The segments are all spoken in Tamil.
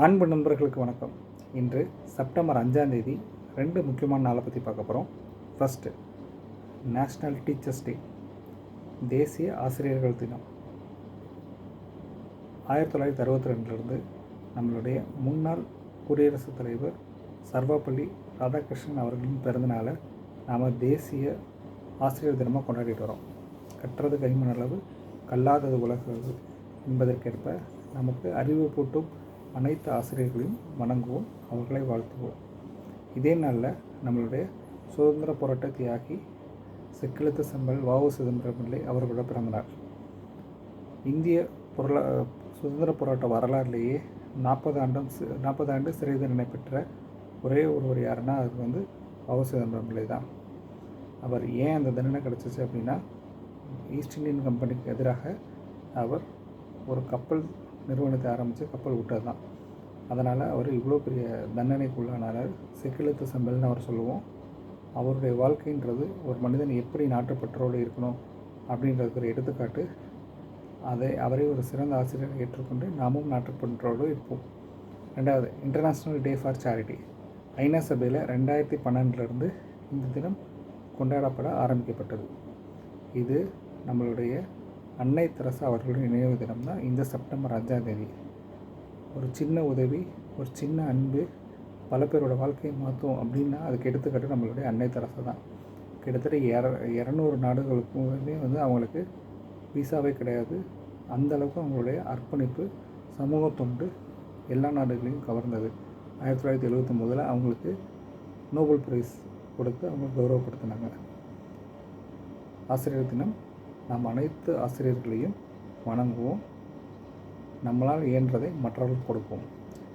அன்பு நண்பர்களுக்கு வணக்கம். இன்று செப்டம்பர் அஞ்சாம் தேதி ரெண்டு முக்கியமான நாளை பற்றி பார்க்க போகிறோம் ஃபஸ்ட்டு நேஷ்னல் டீச்சர்ஸ் டே தேசிய ஆசிரியர்கள் தினம். ஆயிரத்தி தொள்ளாயிரத்தி அறுபத்தி ரெண்டுலேருந்து நம்மளுடைய முன்னாள் குடியரசுத் தலைவர் சர்வப்பள்ளி ராதாகிருஷ்ணன் அவர்களின் பிறந்தநாளை நாம் தேசிய ஆசிரியர் தினமாக கொண்டாடிட்டு வரோம். கற்றது கைமணளவு அளவு கல்லாதது உலகளவு என்பதற்கேற்ப நமக்கு அறிவு பூட்டும் அனைத்து ஆசிரியர்களையும் வணங்குவோம் அவர்களை வாழ்த்துவோம். இதே நாளில் நம்மளுடைய சுதந்திர போராட்ட தியாகி செக்கிழுத்து செம்பல் வாவு சிதம்பரம் பிள்ளை அவர்களோட பிறந்தநாள் இந்திய பொருளா சுதந்திர போராட்ட வரலாறுலேயே நாற்பது ஆண்டும் நாற்பது ஆண்டு சிறை தண்டனை பெற்ற ஒரே ஒருவர் யாருன்னா அது வந்து வாவு சிதம்பரம் பிள்ளை தான். அவர் ஏன் அந்த தண்டனை கிடச்சிச்சு அப்படின்னா ஈஸ்ட் இந்தியன் கம்பெனிக்கு எதிராக அவர் ஒரு கப்பல் நிறுவனத்தை ஆரம்பித்து கப்பல் விட்டது தான் அதனால் அவர் இவ்வளோ பெரிய தண்டனைக்குள்ளானார். செக்கிழுத்து செம்பல்னு அவர் சொல்லுவோம். அவருடைய வாழ்க்கைன்றது ஒரு மனிதன் எப்படி நாட்டுப்பற்றோடு இருக்கணும் அப்படின்றதுக்கு ஒரு எடுத்துக்காட்டு. அதை அவரை ஒரு சிறந்த ஆசிரியர் ஏற்றுக்கொண்டு நாமும் நாட்டுப்பற்றோடு இருப்போம். ரெண்டாவது இன்டர்நேஷ்னல் டே ஃபார் சேரிட்டி ஐநா சபையில் ரெண்டாயிரத்தி பன்னெண்டுலேருந்து இந்த தினம் கொண்டாடப்பட ஆரம்பிக்கப்பட்டது. இது நம்மளுடைய அன்னை தெரசா அவர்களுடைய நினைவு தினம் தான் இந்த செப்டம்பர் அஞ்சாம் தேதி. ஒரு சின்ன உதவி ஒரு சின்ன அன்பு பல பேரோட வாழ்க்கையை மாற்றும் அப்படின்னா அதுக்கு எடுத்துக்காட்டு நம்மளுடைய அன்னை தெரசா தான். கிட்டத்தட்ட இர இரநூறு நாடுகளுக்குமே வந்து அவங்களுக்கு விசாவே கிடையாது. அந்த அளவுக்கு அவங்களுடைய அர்ப்பணிப்பு சமூக தொண்டு எல்லா நாடுகளையும் கவர்ந்தது. ஆயிரத்தி தொள்ளாயிரத்தி எழுபத்தொம்போதில் அவங்களுக்கு நோபல் பிரைஸ் கொடுத்து அவங்க கௌரவப்படுத்தினாங்க. ஆசிரியர் தினம் நாம் அனைத்து ஆசிரியர்களையும் வணங்குவோம். நம்மளால் இயன்றதை மற்றவர்களுக்கு கொடுப்போம்.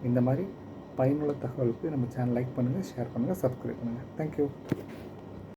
இந்த மாதிரி பயனுள்ள தகவலுக்கு நம்ம சேனல் லைக் பண்ணுங்கள் ஷேர் பண்ணுங்கள் சப்ஸ்கிரைப் பண்ணுங்கள் தேங்க்யூ